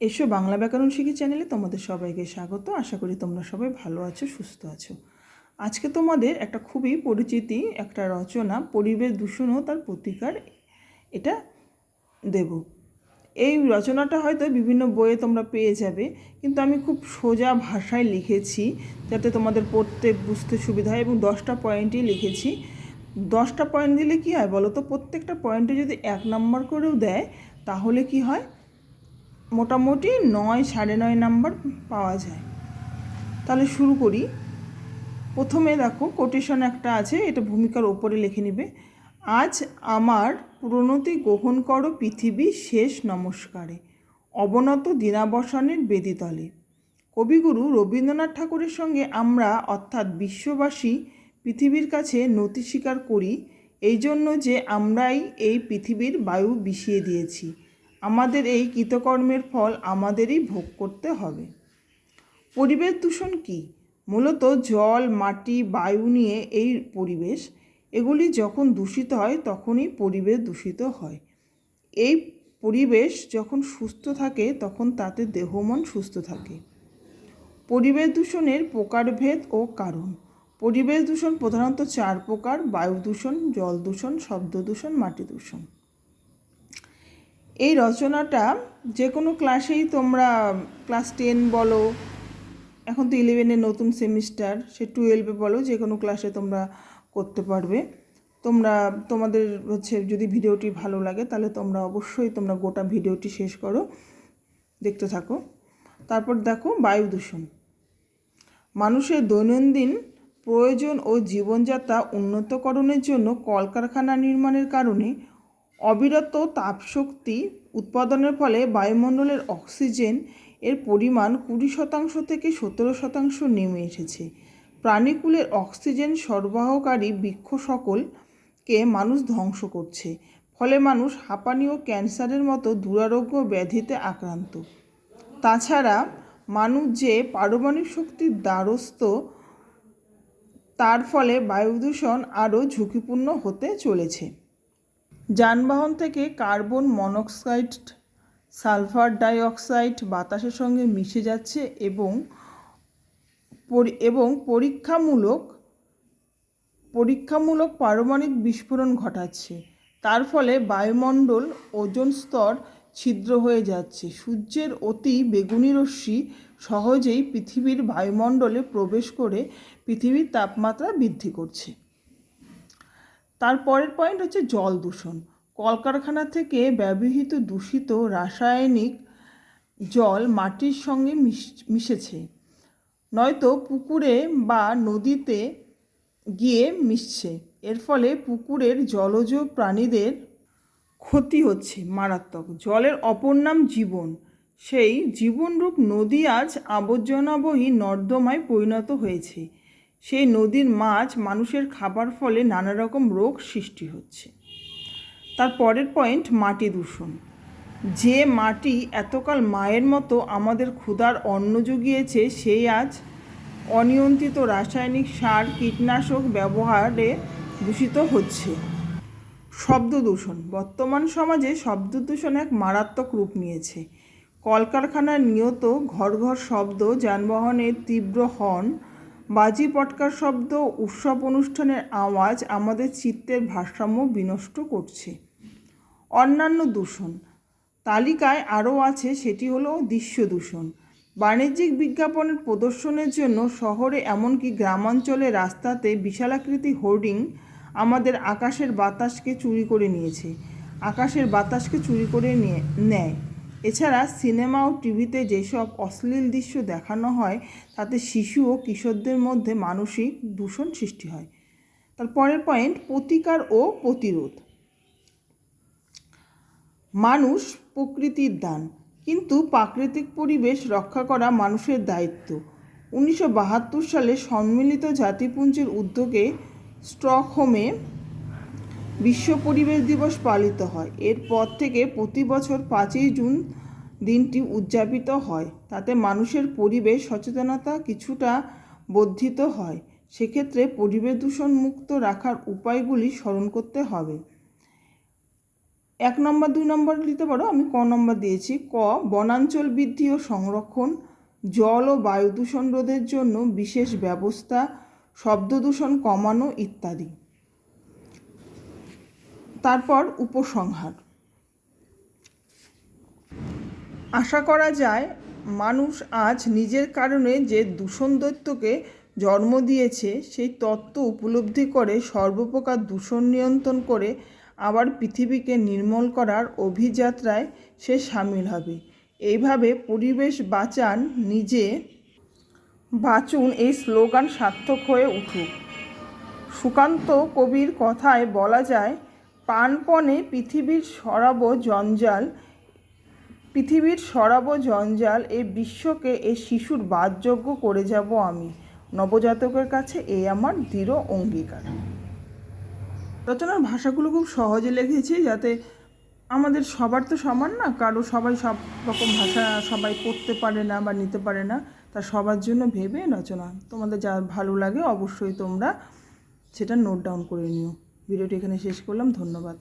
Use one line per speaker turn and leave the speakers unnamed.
এসো বাংলা ব্যাকরণ শিখি চ্যানেলে তোমাদের সবাইকে স্বাগত। আশা করি তোমরা সবাই ভালো আছো, সুস্থ আছো। আজকে তোমাদের একটা খুবই পরিচিতি, একটা রচনা, পরিবেশ দূষণ ও তার প্রতিকার এটা দেব। এই রচনাটা হয়তো বিভিন্ন বইয়ে তোমরা পেয়ে যাবে, কিন্তু আমি খুব সোজা ভাষায় লিখেছি যাতে তোমাদের পড়তে বুঝতে সুবিধা হয় এবং দশটা পয়েন্টই লিখেছি। দশটা পয়েন্ট দিলে কী হয় বলো তো প্রত্যেকটা পয়েন্টে যদি এক নম্বর করেও দেয়, তাহলে কি হয়? মোটামুটি নয়, সাড়ে নয় নাম্বার পাওয়া যায়। তাহলে শুরু করি। প্রথমে দেখো কোটেশন একটা আছে, এটা ভূমিকার ওপরে লিখে নিবে। আজ আমার প্রণতি গ্রহণ করো পৃথিবী শেষ নমস্কারে, অবনত দিনাবসানের বেদিতলে। কবিগুরু রবীন্দ্রনাথ ঠাকুরের সঙ্গে আমরা, অর্থাৎ বিশ্ববাসী, পৃথিবীর কাছে নতি স্বীকার করি এই জন্য যে আমরাই এই পৃথিবীর বায়ু বিষিয়ে দিয়েছি। আমাদের এই কৃতকর্মের ফল আমাদেরই ভোগ করতে হবে। পরিবেশ দূষণ কি? মূলত জল, মাটি, বায়ু নিয়ে এই পরিবেশ, এগুলি যখন দূষিত হয়, তখনই পরিবেশ দূষিত হয়। এই পরিবেশ যখন সুস্থ থাকে, তখন তাতে দেহ মন সুস্থ থাকে। পরিবেশ দূষণের প্রকারভেদ ও কারণ। পরিবেশ দূষণ প্রধানত চার প্রকার, বায়ু দূষণ, জল দূষণ, শব্দ দূষণ, মাটি দূষণ। এই রচনাটা যে কোনো ক্লাসেই তোমরা ক্লাস টেন বলো, এখন তো ইলেভেনের নতুন সেমিস্টার সে টুয়েলভে বলো যে কোনো ক্লাসে তোমরা করতে পারবে। তোমরা, তোমাদের হচ্ছে যদি ভিডিওটি ভালো লাগে, তাহলে তোমরা অবশ্যই তোমরা গোটা ভিডিওটি শেষ করো, দেখতে থাকো। তারপর দেখো বায়ু দূষণ। মানুষের দৈনন্দিন প্রয়োজন ও জীবনযাত্রা উন্নতকরণের জন্য কলকারখানা নির্মাণের কারণে অবিরত তাপশক্তি উৎপাদনের ফলে বায়ুমণ্ডলের অক্সিজেন এর পরিমাণ কুড়ি শতাংশ থেকে সতেরো শতাংশ নেমে এসেছে। প্রাণীকুলের অক্সিজেন সরবরাহকারী বৃক্ষ সকলকে মানুষ ধ্বংস করছে, ফলে মানুষ হাঁপানি ও ক্যান্সারের মতো দুরারোগ্য ব্যাধিতে আক্রান্ত। তাছাড়া মানুষ যে পারমাণবিক শক্তির দ্বারস্থ, তার ফলে বায়ু দূষণ আরও ঝুঁকিপূর্ণ হতে চলেছে। যানবাহন থেকে কার্বন মনোক্সাইড, সালফার ডাইঅক্সাইড বাতাসের সঙ্গে মিশে যাচ্ছে এবং এবং পরীক্ষামূলক পরীক্ষামূলক পারমাণবিক বিস্ফোরণ ঘটাচ্ছে। তার ফলে বায়ুমণ্ডল ওজন স্তর ছিদ্র হয়ে যাচ্ছে। সূর্যের অতি বেগুনি রশ্মি সহজেই পৃথিবীর বায়ুমণ্ডলে প্রবেশ করে পৃথিবীর তাপমাত্রা বৃদ্ধি করছে। তার পরের পয়েন্ট হচ্ছে জল দূষণ। কলকারখানা থেকে ব্যবহৃত দূষিত রাসায়নিক জল মাটির সঙ্গে মিশেছে। নয়তো পুকুরে বা নদীতে গিয়ে মিশছে। এর ফলে পুকুরের জলজ প্রাণীদের ক্ষতি হচ্ছে মারাত্মক। জলের অপর নাম জীবন। সেই জীবনরূপ নদী আজ আবর্জনাবহী নর্দমায় পরিণত হয়েছে। সেই নদীর মাছ মানুষের খাবার ফলে নানা রকম রোগ সৃষ্টি হচ্ছে। তার পরের পয়েন্ট মাটি দূষণ। যে মাটি এতকাল মায়ের মতো আমাদের ক্ষুধার অন্ন জুগিয়েছে সেই আজ অনিয়ন্ত্রিত রাসায়নিক সার, কীটনাশক ব্যবহারে দূষিত হচ্ছে। শব্দ দূষণ। বর্তমান সমাজে শব্দ দূষণ এক মারাত্মক রূপ নিয়েছে। কলকারখানার নিয়ত ঘর ঘর শব্দ, যানবাহনের তীব্র হর্ন বাজি পটকার শব্দ, উৎসব অনুষ্ঠানের আওয়াজ আমাদের চিত্তের ভারসাম্য বিনষ্ট করছে। অন্যান্য দূষণ। তালিকায় আরও আছে, সেটি হলো দৃশ্য দূষণ। বাণিজ্যিক বিজ্ঞাপনের প্রদর্শনের জন্য শহরে এমনকি গ্রামাঞ্চলে রাস্তাতে বিশালাকৃতি হোর্ডিং আমাদের আকাশের বাতাসকে চুরি করে নিয়েছে। আকাশের বাতাসকে চুরি করে নিয়ে, নেয়। এছাড়া সিনেমা ও টিভিতে যেসব অশ্লীল দৃশ্য দেখানো হয়, তাতে শিশু ও কিশোরদের মধ্যে মানসিক দূষণ সৃষ্টি হয়। তার পরের পয়েন্ট প্রতিকার ও প্রতিরোধ। মানুষ প্রকৃতির দান, কিন্তু প্রাকৃতিক পরিবেশ রক্ষা করা মানুষের দায়িত্ব। উনিশশো বাহাত্তর সালে সম্মিলিত জাতিপুঞ্জের উদ্যোগে স্টকহোমে বিশ্ব পরিবেশ দিবস পালিত হয়। এরপর থেকে প্রতি বছর পাঁচই জুন দিনটি উদযাপিত হয়। তাতে মানুষের পরিবেশ, সচেতনতা কিছুটা বর্ধিত হয়। সেক্ষেত্রে পরিবেশ দূষণ মুক্ত রাখার উপায়গুলি স্মরণ করতে হবে। এক নম্বর, দুই নম্বর দিতে পারো? আমি ক নম্বর দিয়েছি। ক, বনাঞ্চল বৃদ্ধি ও সংরক্ষণ, জল ও বায়ু দূষণ রোধের জন্য বিশেষ ব্যবস্থা, শব্দ দূষণ কমানো ইত্যাদি। তারপর উপসংহার। আশা করা যায়, মানুষ আজ নিজের কারণে যে দূষণ দৈত্যকে জন্ম দিয়েছে, সেই তত্ত্ব উপলব্ধি করে সর্বপ্রকার দূষণ নিয়ন্ত্রণ করে আবার পৃথিবীকে নির্মল করার অভিযাত্রায় সে সামিল হবে। এইভাবে পরিবেশ বাঁচান, নিজে বাঁচুন এই স্লোগান সার্থক হয়ে উঠুক। সুকান্ত কবির কথায় বলা যায় প্রাণপণে পৃথিবীর সরাব জঞ্জাল, পৃথিবীর সরাব জঞ্জাল এ বিশ্বকে এই শিশুর বাদযোগ্য করে যাব আমি। নবজাতকের কাছে এই আমার দৃঢ় অঙ্গীকার। রচনার ভাষাগুলো খুব সহজে লিখেছি যাতে আমাদের সবার তো সমান না, কারও সবাই সব রকম ভাষা সবাই পড়তে পারে না বা নিতে পারে না, তা সবার জন্য ভেবে রচনা। তোমাদের যা ভালো লাগে অবশ্যই তোমরা সেটা নোট ডাউন করে নিও। ভিডিওটি এখানে শেষ করলাম ধন্যবাদ।